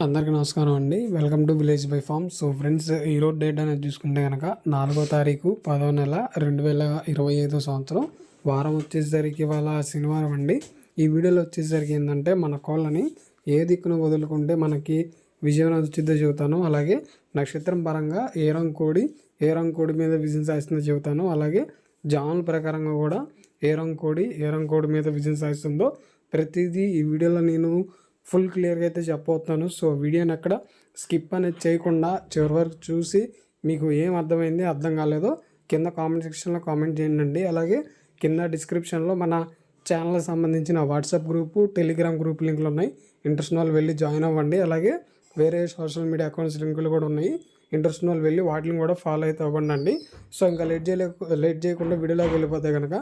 అందరికీ నమస్కారం అండి. Welcome to village by farm so friends ఈరోజు డేట్ అనేది చూసుకుంటే కనుక నాలుగో తారీఖు పదో నెల రెండు వేల ఇరవై ఐదో సంవత్సరం. వారం వచ్చేసరికి ఇవాళ శనివారం అండి. ఈ వీడియోలో వచ్చేసరికి ఏంటంటే మన కోళ్ళని ఏ దిక్కును వదులుకుంటే మనకి విజయం వచ్చిందో చెబుతాను. అలాగే నక్షత్రం పరంగా ఏ రంగు కోడి ఏ రంగు కోడి మీద విజయం సాధిస్తుందో చెబుతాను. అలాగే జాముల ప్రకారంగా కూడా ఏ రంగు కోడి ఏ రంగు కోడి మీద విజయం సాధిస్తుందో ప్రతిదీ ఈ వీడియోలో నేను ఫుల్ క్లియర్గా అయితే చెప్పబోతున్నాను. సో వీడియోని అక్కడ స్కిప్ అనేది చేయకుండా చివరి వరకు చూసి మీకు ఏం అర్థమైంది అర్థం కాలేదో కింద కామెంట్ సెక్షన్లో కామెంట్ చేయండి. అలాగే కింద డిస్క్రిప్షన్లో మన ఛానల్కి సంబంధించిన వాట్సాప్ గ్రూపు టెలిగ్రామ్ గ్రూప్ లింకులు ఉన్నాయి. ఇంట్రెస్ట్ వాళ్ళు వెళ్ళి జాయిన్ అవ్వండి. అలాగే వేరే సోషల్ మీడియా అకౌంట్స్ లింకులు కూడా ఉన్నాయి. ఇంట్రెస్ట్ వాళ్ళు వెళ్ళి వాటిని కూడా ఫాలో అయితే అవ్వండి సో ఇంకా లేట్ చేయలే లేట్ చేయకుండా వీడియోలోకి వెళ్ళిపోతే కనుక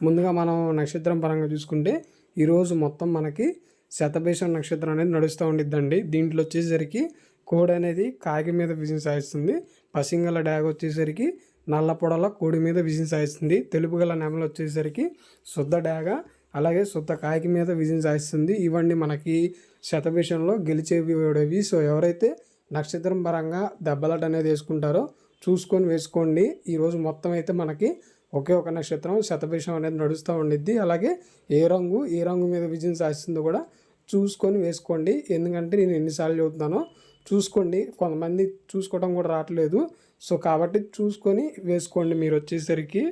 ముందుగా మనం నక్షత్రం పరంగా చూసుకుంటే ఈరోజు మొత్తం మనకి శతభీషం నక్షత్రం అనేది నడుస్తూ ఉండిద్దండి. దీంట్లో వచ్చేసరికి కోడి అనేది కాకి మీద విజయం సాధిస్తుంది పసింగల డ్యాగ్ వచ్చేసరికి నల్ల పొడల కోడి మీద విజయం సాధిస్తుంది తెలుపు గల నెమలు వచ్చేసరికి శుద్ధ డ్యాగ అలాగే శుద్ధ కాకి మీద విజయం సాధిస్తుంది ఇవన్నీ మనకి శతభీషంలో గెలిచేవి సో ఎవరైతే నక్షత్రం పరంగా దెబ్బలాట అనేది వేసుకుంటారో చూసుకొని వేసుకోండి. ఈరోజు మొత్తం అయితే మనకి ఒకే ఒక నక్షత్రం శతభిషం అనేది నడుస్తూ ఉండిద్ది. అలాగే ఏ రంగు ఏ రంగు మీద విజయం సాధిస్తుందో కూడా చూసుకొని వేసుకోండి. ఎందుకంటే నేను ఎన్నిసార్లు చెబుతున్నానో చూసుకోండి. కొంతమంది చూసుకోవడం కూడా రావట్లేదు. సో కాబట్టి చూసుకొని వేసుకోండి మీరు వచ్చేసరికి.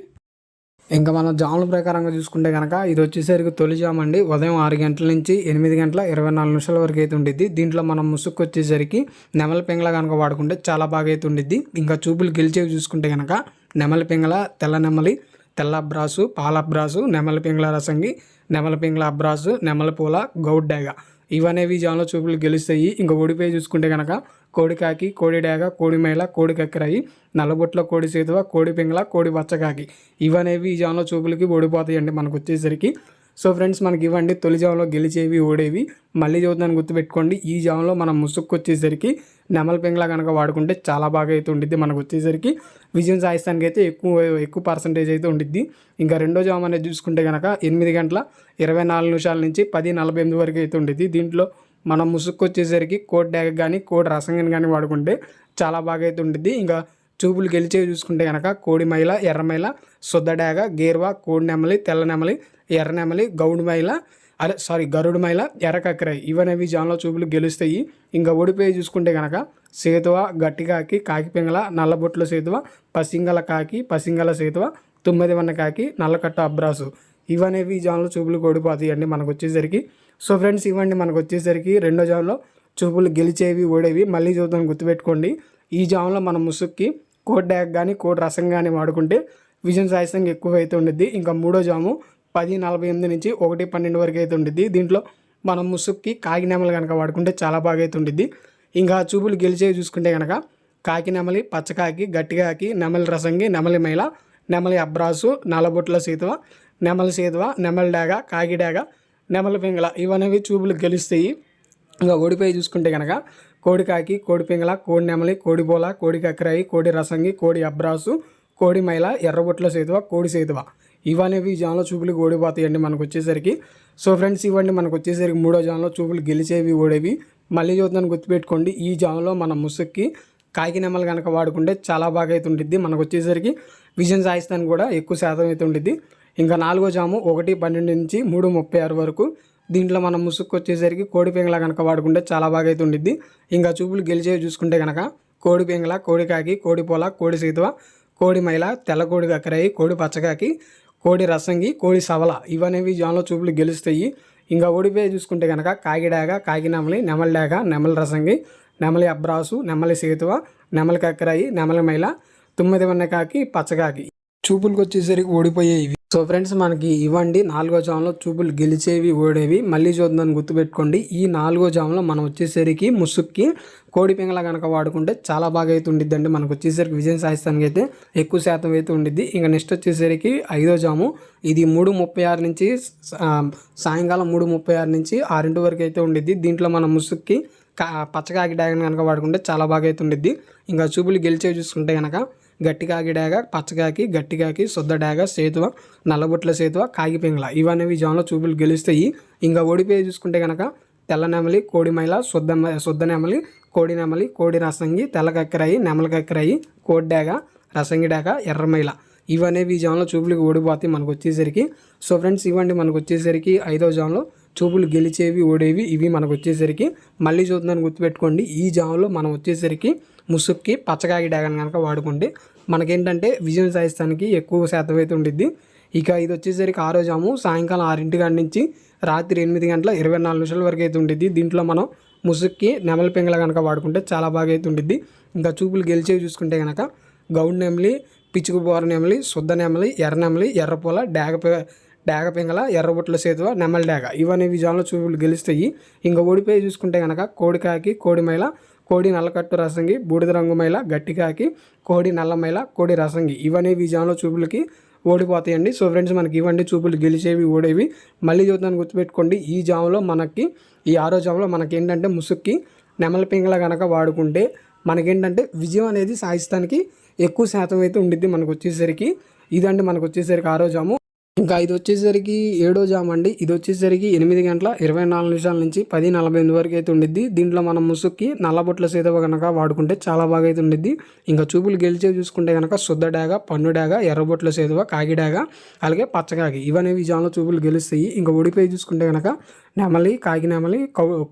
ఇంకా మనం జాముల ప్రకారంగా చూసుకుంటే కనుక ఇది వచ్చేసరికి తొలి జామ్ అండి. ఉదయం ఆరు గంటల నుంచి ఎనిమిది గంటల ఇరవై నాలుగు నిమిషాల వరకు అయితే ఉండిద్ది. దీంట్లో మనం ముసుక్కు వచ్చేసరికి నెమల పెంగళ కనుక వాడుకుంటే చాలా బాగా అయితే ఉండిద్ది. ఇంకా చూపులు గెలిచేవి చూసుకుంటే కనుక నెమలి పింగళ తెల్ల నెమలి తెల్ల అబ్రాసు పాల అబ్రాసు నెమలి పింగళ రసంగి నెమలి పింగళ అబ్రాసు నెమలి పూల గౌడ్ డాగ ఇవనేవి జాన్లో చూపులు గెలుస్తాయి. ఇంకా ఓడిపోయి చూసుకుంటే కనుక కోడికాకి కోడి డాగ కోడి మేళ కోడి కక్కిరాయి నల్లబొట్ల కోడి సేతువ కోడి పింగళ కోడి బచ్చకాకి. ఇవనేవి ఈ జాన్లో చూపులకి ఓడిపోతాయండి మనకు వచ్చేసరికి. సో ఫ్రెండ్స్ మనకి ఇవ్వండి. తొలి జాములో గెలిచేవి ఓడేవి. మళ్ళీ చదువుతాను గుర్తుపెట్టుకోండి. ఈ జామ్లో మనం ముసుక్కు వచ్చేసరికి నెమల పెంగ్లా కనుక వాడుకుంటే చాలా బాగా అయితే ఉండిద్ది మనకు వచ్చేసరికి. విజయం సాధిస్తానికి అయితే ఎక్కువ ఎక్కువ పర్సంటేజ్ అయితే ఉండిద్ది. ఇంకా రెండో జామ్ అనేది చూసుకుంటే కనుక ఎనిమిది గంటల ఇరవై నాలుగు నిమిషాల నుంచి పది నలభై ఎనిమిది వరకు అయితే ఉండిద్ది. దీంట్లో మనం ముసుక్కు వచ్చేసరికి కోడ్ డ్యాగ్ కానీ కోడ్ రసంగన్ కానీ వాడుకుంటే చాలా బాగా అయితే ఉండిద్ది. ఇంకా చూపులు గెలిచేవి చూసుకుంటే కనుక కోడి మైల ఎర్రమైల శుద్ధడాగ గేర్వా కోడి నెమలి తెల్ల నెమలి ఎర్రనెమలి గౌడు మైల అదే సారీ గరుడు మైల ఎర్రకక్కరాయి ఇవనేవి జాన్లో చూపులు గెలుస్తాయి. ఇంకా ఓడిపోయి చూసుకుంటే కనుక సేతువ గట్టికాకి కాకి పింగళ నల్లబొట్ల సేతువ పసింగల కాకి పసింగల సేతువ తుమ్మిది వన్న కాకి నల్లకట్ట అబ్రాసు. ఇవనేవి జాన్లో చూపులు ఓడిపోతాయి అండి మనకు వచ్చేసరికి సో ఫ్రెండ్స్ ఇవ్వండి మనకు వచ్చేసరికి రెండో జాన్లో చూపులు గెలిచేవి ఓడేవి. మళ్ళీ చూద్దాం గుర్తుపెట్టుకోండి. ఈ జామ్లో మనం ముసుక్కి కోడ్ డ్యాగ్ కానీ కోడ్ రసం కానీ వాడుకుంటే విజయం సాయిస్తంగా ఎక్కువ అయితే ఉండిద్ది ఇంకా మూడో జాము పది నలభై ఎనిమిది నుంచి ఒకటి పన్నెండు వరకు అయితే ఉండిద్ది. దీంట్లో మనం ముసుక్కి కాకినెమలు కనుక వాడుకుంటే చాలా బాగా అయితే ఉండిద్ది. ఇంకా చూపులు గెలిచేవి చూసుకుంటే కనుక కాకి నెమలి పచ్చకాకి గట్టికాకి నెమలి రసంగి నెమలి మైల నెమలి అబ్రాసు నల్లబొట్ల సీతవ నెమలి సీతవ నెమలి డాగ కాకి డాగ నెమలి పింగళ ఇవనేవి చూపులు గెలుస్తాయి. ఇంకా ఓడిపోయి చూసుకుంటే కనుక కోడికాకి కోడి పింగళ కోడి నెమలి కోడి బోల కోడి కక్కరాయి కోడి రసంగి కోడి అబ్రాసు కోడి మైల ఎర్రబొట్ల సేతువ కోడి సేతువ. ఇవనేవి జాన్లో చూపులు ఓడిపోతాయండి మనకు వచ్చేసరికి. సో ఫ్రెండ్స్ ఇవన్నీ మనకు వచ్చేసరికి మూడో జాన్లో చూపులు గెలిచేవి ఓడేవి. మళ్ళీ చూద్దాన్ని గుర్తుపెట్టుకోండి ఈ జాన్లో మన ముసుక్కి కాకి నెమలు కనుక వాడుకుంటే చాలా బాగా అయితే ఉంటుంది మనకు వచ్చేసరికి విజయం సాయిస్తానికి కూడా ఎక్కువ శాతం అయితే ఉంటుంది ఇంకా నాలుగో జాము ఒకటి పన్నెండు నుంచి మూడు ముప్పై ఆరు వరకు దీంట్లో మనం ముసుక్కు వచ్చేసరికి కోడి పింగళ కనుక వాడుకుంటే చాలా బాగా అయితే ఉండిద్ది. ఇంకా చూపులు గెలిచేవి చూసుకుంటే కనుక కోడి పింగళ కోడి కాకి కోడి పొల కోడి సీతువ కోడి మైల తెల్ల కోడి కక్కరాయి కోడి పచ్చకాకి కోడి రసంగి కోడి సవల ఇవనేవి జాన్లో చూపులు గెలుస్తాయి. ఇంకా ఓడిపోయి చూసుకుంటే కనుక కాకిడాగ కాకి నెమలి నెమలి డాగ నెమలి రసంగి నెమలి అబ్రాసు నెమలి సేతువ నెమలి కక్కరాయి నెమలి మైల తొమ్మిది వన్నకాకి పచ్చకాకి చూపులకు వచ్చేసరికి ఓడిపోయేవి సో ఫ్రెండ్స్ మనకి ఇవ్వండి. నాలుగో జామ్లో చూపులు గెలిచేవి ఓడేవి. మళ్ళీ చూద్దాం గుర్తుపెట్టుకోండి. ఈ నాలుగో జామ్లో మనం వచ్చేసరికి ముసుక్కి కోడి పింగళ కనుక వాడుకుంటే చాలా బాగా అయితే ఉండిద్దండి. మనకు వచ్చేసరికి విజయం సాధిస్తానికి అయితే ఎక్కువ శాతం అయితే ఉండిద్ది. ఇంకా నెక్స్ట్ వచ్చేసరికి ఐదో జాము. ఇది మూడు ముప్పై ఆరు నుంచి సాయంకాలం మూడు ముప్పై ఆరు నుంచి ఆరింటి వరకు అయితే ఉండిద్ది. దీంట్లో మనం ముసుక్కి కా పచ్చకాకి డ్యాగన్ కనుక వాడుకుంటే చాలా బాగా అయితే ఉండిద్ది. ఇంకా చూపులు గెలిచేవి చూసుకుంటే కనుక గట్టికాకి డాగ పచ్చకాకి గట్టికాకి శుద్ధ డాగ సేతువ నల్లబొట్ల సేతువ కాగి ఇవనేవి జాన్లో చూపులు గెలుస్తాయి. ఇంకా ఓడిపోయి చూసుకుంటే కనుక తెల్ల నెమలి కోడి మైల శుద్ధ శుద్ధ నెమలి కోడి నెమలి కోడి రసంగి తెల్ల కక్కరాయి నెమలి కక్కరాయి కోడి డేగ రసంగి ఎర్రమైల ఇవనేవి ఈ జాన్లో చూపులకు ఓడిపోతాయి మనకు వచ్చేసరికి. సో ఫ్రెండ్స్ ఇవ్వండి మనకు వచ్చేసరికి ఐదో జోన్లో చూపులు గెలిచేవి ఓడేవి ఇవి మనకు వచ్చేసరికి. మళ్ళీ చూద్దాన్ని గుర్తుపెట్టుకోండి ఈ జామ్లో మనం వచ్చేసరికి ముసుక్కి పచ్చకాగి డ్యాగన్ కనుక వాడుకుంటే మనకేంటంటే విజయం సాధిస్తానికి ఎక్కువ శాతం అయితే ఉండిద్ది. ఇక ఇది వచ్చేసరికి ఆ రోజాము సాయంకాలం ఆరింటి గంట నుంచి రాత్రి ఎనిమిది గంటల ఇరవై నాలుగు నిమిషాల వరకు అయితే ఉండిద్ది. దీంట్లో మనం ముసుక్కి నెమల పింగళ కనుక వాడుకుంటే చాలా బాగా అయితే ఉండిద్ది. ఇంకా చూపులు గెలిచేవి చూసుకుంటే కనుక గౌడ్ నెమలి పిచ్చుకు బోర నెమలి శుద్ధ నెమలి ఎర్ర నెమలి ఎర్రపూల డాగ పి- డాగ పింగళ ఎర్రబుట్ల సేతువ నెమలి డాగ ఇవన్నీ విజయాల్లో చూపులు గెలుస్తాయి. ఇంకా ఓడిపోయి చూసుకుంటే కనుక కోడికాకి కోడిమైల కోడి నల్లకట్టు రసంగి బూడిద రంగు మైల గట్టికాకి కోడి నల్లమైల కోడి రసంగి. ఇవన్నీ విజయంలో చూపులకి ఓడిపోతాయండి. సో ఫ్రెండ్స్ మనకి ఇవన్నీ చూపులు గెలిచేవి ఓడేవి మళ్ళీ చూద్దాన్ని గుర్తుపెట్టుకోండి ఈ జాములో మనకి ఈ ఆరో జాములో మనకి ఏంటంటే ముసుక్కి నెమల పింగళ కనుక వాడుకుంటే మనకేంటంటే విజయం అనేది సాధిస్తానికి ఎక్కువ శాతం అయితే ఉండిద్ది మనకు వచ్చేసరికి ఇదండి మనకు వచ్చేసరికి ఆరో జాము. ఇంకా ఇది వచ్చేసరికి ఏడో జామ్ అండి. ఇది వచ్చేసరికి ఎనిమిది గంటల ఇరవై నాలుగు నిమిషాల నుంచి పది నలభై ఎనిమిది వరకు అయితే ఉండిద్ది. దీంట్లో మనం ముసుక్కి నల్లబొట్ల సీతవ కనుక వాడుకుంటే చాలా బాగా అయితే ఉండిద్ది. ఇంకా చూపులు గెలిచేవి చూసుకుంటే కనుక శుద్ధ డాగ పన్ను డాగ ఎర్రబొట్ల సేతువ కాకి డాగ అలాగే పచ్చకాగి ఇవనేవి జామ్లో చూపులు గెలుస్తాయి. ఇంకా ఓడిపోయి చూసుకుంటే కనుక నెమలి కాకి నెమలి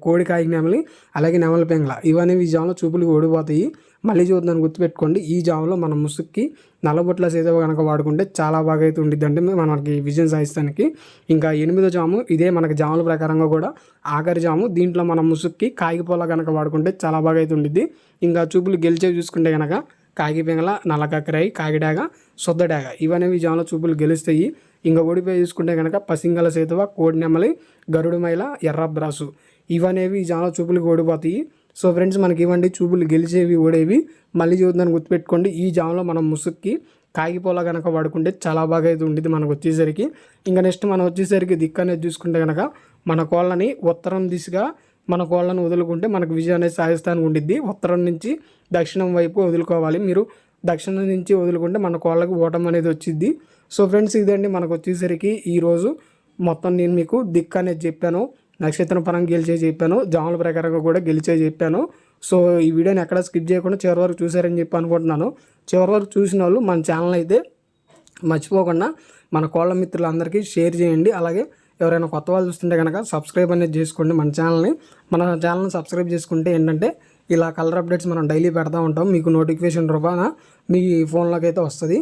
కోడి కాకి నెమలి అలాగే నెమలి పెంగల ఇవనేవి జామ్లో చూపులు ఓడిపోతాయి. మళ్ళీ చూద్దాన్ని గుర్తుపెట్టుకోండి. ఈ జాబ్లో మన ముసుక్కి నల్లబొట్ల సేదవ కనుక వాడుకుంటే చాలా బాగా అయితే ఉండిద్ది అంటే మనకి విజయం సాధిస్తానికి ఇంకా ఎనిమిదో జాము ఇదే మనకి జాముల ప్రకారంగా కూడా ఆఖరి జాము. దీంట్లో మన ముసుక్కి కాగిపోల కనుక వాడుకుంటే చాలా బాగా అయితే ఉండిద్ది. ఇంకా చూపులు గెలిచేవి చూసుకుంటే కనుక కాగి పెంగల నల్లకక్కరాయి కాగిడాగ సొద్దడాగ ఇవనేవి జాముల జాములో చూపులు గెలుస్తాయి. ఇంకా ఓడిపోయి చూసుకుంటే కనుక పసింగల సేతువ కోడి నెమలి గరుడుమైల ఎర్రబ్రాసు ఇవనేవి ఈ జాములో చూపులకు ఓడిపోతాయి. సో ఫ్రెండ్స్ మనకి ఇవ్వండి చూపులు గెలిచేవి ఓడేవి. మళ్ళీ చూద్దాన్ని గుర్తుపెట్టుకోండి. ఈ జామ్లో మనం ముసుక్కి కాగిపోలా కనుక వాడుకుంటే చాలా బాగా అయితే ఉండేది మనకు వచ్చేసరికి. ఇంకా నెక్స్ట్ మనం వచ్చేసరికి దిక్కు అనేది చూసుకుంటే కనుక మన కోళ్ళని ఉత్తరం దిశగా మన కోళ్ళను వదులుకుంటే మనకు విజయం అనేది సాధిస్తానికి ఉండిద్ది. ఉత్తరం నుంచి దక్షిణం వైపు వదులుకోవాలి. మీరు దక్షిణం నుంచి వదులుకుంటే మన కోళ్ళకి ఓటం అనేది వచ్చింది సో ఫ్రెండ్స్ ఇదండి మనకు వచ్చేసరికి ఈరోజు మొత్తం నేను మీకు దిక్కు అనేది చెప్పాను. నక్షత్రం పరంగా గెలిచే చెప్పాను. జాముల ప్రకారంగా కూడా గెలిచే చెప్పాను. సో ఈ వీడియోని ఎక్కడ స్కిప్ చేయకుండా చివరి వరకు చూసారని చెప్పి అనుకుంటున్నాను. చివరి వరకు చూసిన వాళ్ళు మన ఛానల్ అయితే మర్చిపోకుండా మన కోళ్ళ మిత్రులందరికీ షేర్ చేయండి. అలాగే ఎవరైనా కొత్త వాళ్ళు చూస్తుంటే కనుక సబ్స్క్రైబ్ అనేది చేసుకోండి మన ఛానల్ని మన ఛానల్ని సబ్స్క్రైబ్ చేసుకుంటే ఏంటంటే ఇలా కలర్ అప్డేట్స్ మనం డైలీ పెడతా ఉంటాం. మీకు నోటిఫికేషన్ రూపాన మీ ఫోన్లోకి అయితే వస్తుంది.